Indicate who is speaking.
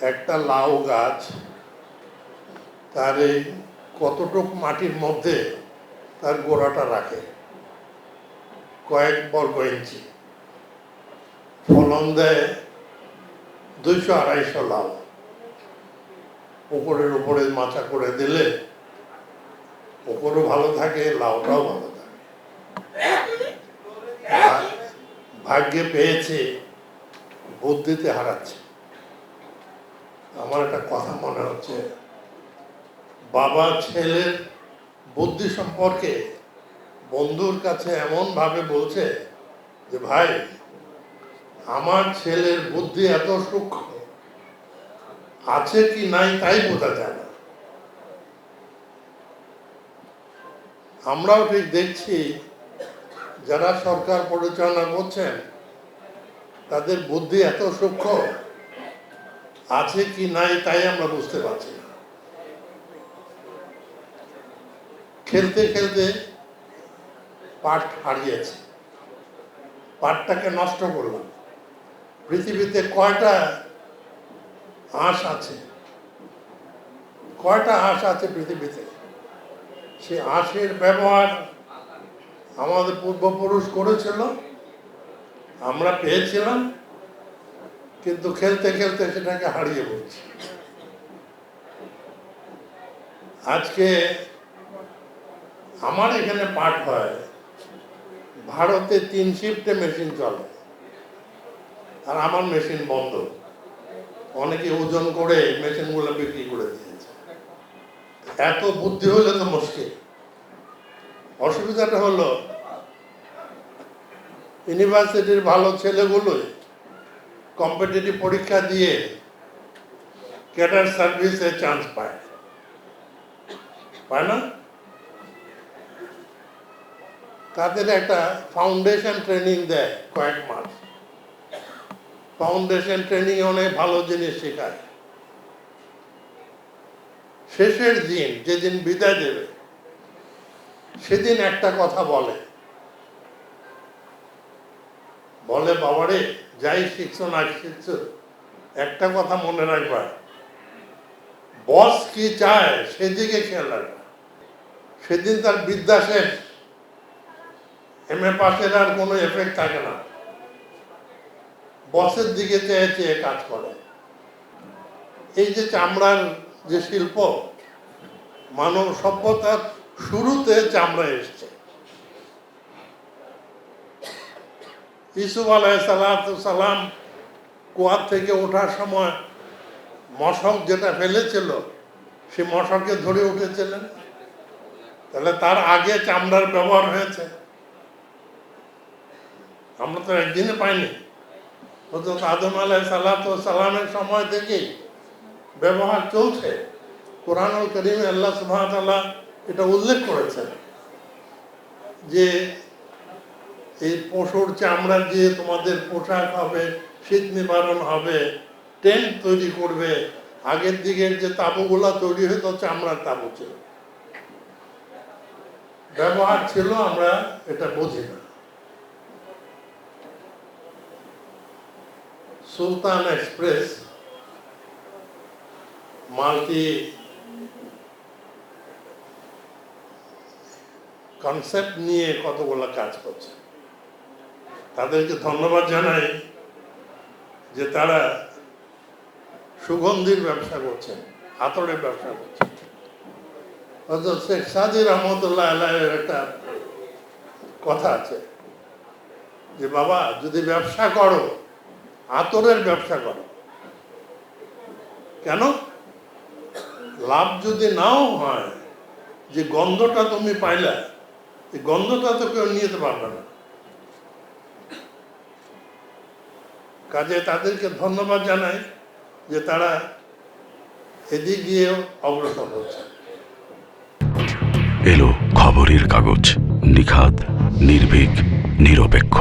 Speaker 1: একটা লাউ গাছ, তার এই কতটুক মাটির মধ্যে তার গোড়াটা রাখে? কয়েক বর্গ ইঞ্চি। ফলন দেয় দুইশো আড়াইশো লাউ। উপরের উপরে মাচা করে দিলে উপরও ভালো থাকে, লাউটাও ভালো থাকে। ভাগ্যে পেয়েছে, বুদ্ধিতে হারাচ্ছে। আমার একটা কথা মনে হচ্ছে। বাবা ছেলের বুদ্ধি সম্পর্কে বন্ধুর কাছে এমন ভাবে বলছে যে, ভাই, আমার ছেলের বুদ্ধি এত সূক্ষ্ম, আছে কি নাই তাই বোঝা যায় না। আমরাও ঠিক দেখছি, যারা সরকার পরিচালনা করছেন, তাদের বুদ্ধি এত সূক্ষ্ম আছে কি নাই তাই আমরা বুঝতে পারছি না। খেলতে খেলতে পাট হারিয়েছে। পাটটাকে নষ্ট করলাম। পৃথিবীতে কয়টা হাঁস আছে? কয়টা হাঁস আছে পৃথিবীতে? সে হাঁসের ব্যবহার আমাদের পূর্বপুরুষ করেছিল, আমরা পেয়েছিলাম কিন্তু খেলতে খেলতে সেটাকে হারিয়ে পড়ছে। আজকে আমার এখানে পাঠ হয়, ভারতে তিন শিফটে মেশিন চলে, আর আমার মেশিন বন্ধ। অনেকে ওজন করে মেশিনগুলো বিক্রি করে দিয়েছে। এত বুদ্ধি হলে তো মুশকিল। অসুবিধাটা হলো ইউনিভার্সিটির ভালো ছেলেগুলোই কম্পিটিটিভ পরীক্ষা দিয়ে ক্যাডার সার্ভিসে চান্স পায়। পায় না? তাদের একটা ফাউন্ডেশন ট্রেনিং দেয় কয়েক মাস। ফাউন্ডেশন ট্রেনিং অনেক ভালো জিনিস শেখায়। শেষের দিন যেদিন বিদায় দেবে, সেদিন একটা কথা বলে। বলে, বাবারে যাই শিখছো, না শিখছো, একটা কথা মনে রাখবা। বস কি চায়, সেদিকে খেয়াল রাখবা। সেদিন তার বিদ্যা শেষ। এম এ পাশের আর কোনো এফেক্ট থাকে না। বসের দিকে চেয়ে চেয়ে কাজ করে। এই যে চামড়ার যে শিল্প, মানব সভ্যতার শুরুতে চামড়া এসছে। ইসুফ আলাহ সালাম কুয়ার থেকে ওঠার সময় মশক যেটা ফেলেছিল, সে মশককে ধরে উঠেছিলেন। তাহলে তার আগে চামড়ার ব্যবহার হয়েছে। আমরা তো একদিনে পাইনি। হজরত আদম আলাহ সাল্লাহ সালামের সময় থেকেই ব্যবহার চলছে। কোরআনুল করিম আল্লাহ সুবাহতাল্লাহ এটা উল্লেখ করেছেন যে এই পশুর চামড়া দিয়ে তোমাদের পোশাক হবে, শীত নিবারণ হবে, টেন্ট তৈরি করবে। আগের দিকের যে তাঁবুগুলা তৈরি হতো চামড়ার তাঁবু ছিল। ব্যবহার ছিল আমরা, এটা বুঝি না। সুলতান এক্সপ্রেস মাল্টি কনসেপ্ট নিয়ে কতগুলো কাজ করছে। তাদেরকে ধন্যবাদ জানাই যে তারা সুগন্ধির ব্যবসা করছেন, আতরের ব্যবসা করছেন। অর্থাৎ শেখ সাদি রহমতুল্লাহ আল্লাহের একটা কথা আছে যে, বাবা, যদি ব্যবসা করো, আতরের ব্যবসা করো। কেন? লাভ যদি নাও হয়, যে গন্ধটা তুমি পাইলা, এই গন্ধটা তো কেউ নিতে পারবে না। কাজে তাদেরকে ধন্যবাদ জানাই যে তারা এদিক দিয়েও অগ্রসর হচ্ছে।
Speaker 2: এলো খবরের কাগজ নিখাত নির্ভীক, নিরপেক্ষ।